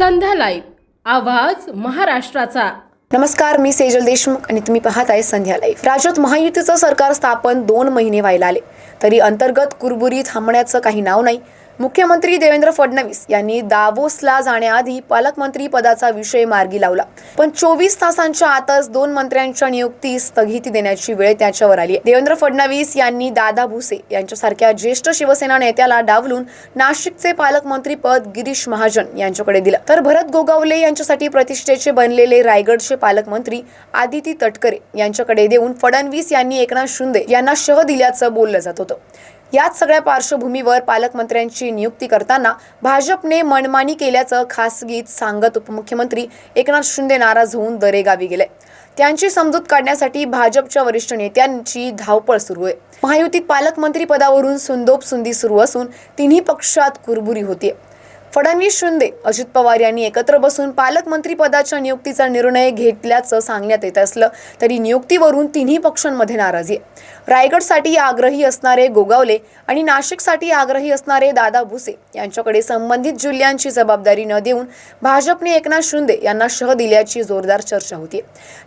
Live. आवाज महाराष्ट्राचा. नमस्कार मी सेजल देशमुख आणि तुम्ही पाहत आहे संध्या लाईव्ह. राज्यात महायुतीचं सरकार स्थापन दोन महिने व्हायला आले. तरी अंतर्गत कुरबुरी थांबण्याचं काही नाव नाही मुख्यमंत्री देवेंद्र फडणवीस यांनी दावोसला जाण्याआधी पालकमंत्री पदाचा विषय मार्गी लावला. पण चोवीस तासांच्या आतच दोन मंत्र्यांच्या नियुक्तीस स्थगिती देण्याची वेळ त्याच्यावर आली देवेंद्र फडणवीस यांनी दादा भुसे यांच्यासारख्या ज्येष्ठ शिवसेना नेत्याला डावलून नाशिकचे पालकमंत्री पद गिरीश महाजन यांच्याकडे दिलं. तर भरत गोगावले यांच्यासाठी प्रतिष्ठेचे बनलेले रायगडचे पालकमंत्री आदिती तटकरे यांच्याकडे देऊन फडणवीस यांनी एकनाथ शिंदे यांना शह दिल्याचं बोललं जात होतं. याच सगळ्या पार्श्वभूमीवर पालकमंत्र्यांची नियुक्ती करताना भाजपने मनमानी केल्याचं खासगीत सांगत उपमुख्यमंत्री एकनाथ शिंदे नाराज होऊन दरेगावी गेले. त्यांची समजूत काढण्यासाठी भाजपच्या वरिष्ठ नेत्यांची धावपळ सुरू आहे. महायुतीत पालकमंत्री पदावरून सुंदोप सुंदी सुरू असून तिन्ही पक्षात कुरबुरी होतीये. फडणवीस शिंदे अजित पवार यांनी एकत्र बसून पालकमंत्री पदाच्या नियुक्तीचा निर्णय घेतल्याचं सांगण्यात येत असलं तरी नियुक्तीवरून तिन्ही पक्षांमध्ये नाराजी आहे. रायगडसाठी आग्रही असणारे गोगावले आणि नाशिकसाठी आग्रही असणारे दादा भुसे यांच्याकडे संबंधित जिल्ह्यांची जबाबदारी न देऊन भाजपने एकनाथ शिंदे यांना शह दिल्याची जोरदार चर्चा होती.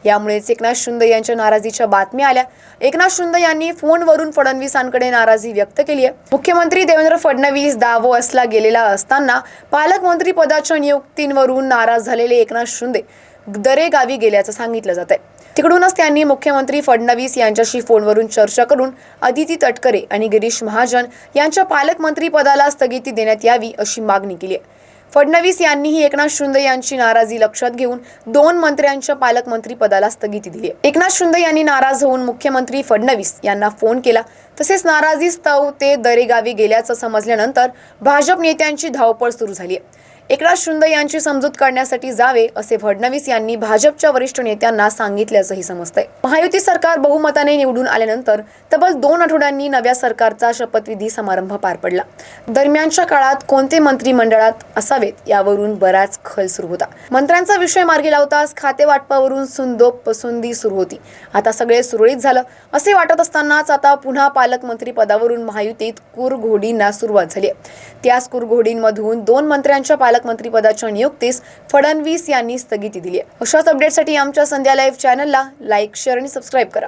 यामुळेच एकनाथ शिंदे यांच्या नाराजीच्या बातम्या आल्या. एकनाथ शिंदे यांनी फोनवरून फडणवीसांकडे नाराजी व्यक्त केली आहे. मुख्यमंत्री देवेंद्र फडणवीस दावो असला गेलेला असताना पालकमंत्री पदाच्या नियुक्तींवरून नाराज झालेले एकनाथ शिंदे दरेगावी गेल्याचं सांगितलं जात आहे तिकडूनच त्यांनी मुख्यमंत्री फडणवीस यांच्याशी फोनवरून चर्चा करून अदिती तटकरे आणि गिरीश महाजन यांच्या पालकमंत्री पदाला स्थगिती देण्यात यावी अशी मागणी केली आहे. फडणवीस यांनीही एकनाथ शिंदे यांची नाराजी लक्षात घेऊन दोन मंत्र्यांच्या पालकमंत्री पदाला स्थगिती दिली एकनाथ शिंदे यांनी नाराज होऊन मुख्यमंत्री फडणवीस यांना फोन केला. तसेच नाराजी स्तव ते दरेगावी गेल्याचं समजल्यानंतर भाजप नेत्यांची धावपळ सुरू झाली आहे. एकनाथ शिंदे यांची समजूत काढण्यासाठी जावे असे फडणवीस यांनी भाजपच्या वरिष्ठ नेत्यांना सांगितल्याचंही समजतंय. महायुती सरकार बहुमताने निवडून आल्यानंतर तब्बल दोन आठवड्यांनी नव्या सरकारचा शपथविधी समारंभ पार पडला. दरम्यानच्या काळात कोणते मंत्री मंडळात असावेत यावरून बराच खल सुरू होता. मंत्र्यांचा विषय मार्गी लावताच खाते वाटपावरून सुंदोप पसुंदी सुरू होती. आता सगळे सुरळीत झालं. असे वाटत असतानाच आता पुन्हा पालकमंत्री पदावरून महायुतीत कुरघोडींना सुरुवात झाली आहे. त्याच कुरघोडींमधून दोन मंत्र्यांच्या पालक पदाच्या नियुक्तीस फडणवीस यांनी स्थगिती दिली आहे. अशाच अपडेटसाठी आमच्या संध्या लाईव्ह चॅनलला लाईक शेअर आणि सबस्क्राईब करा.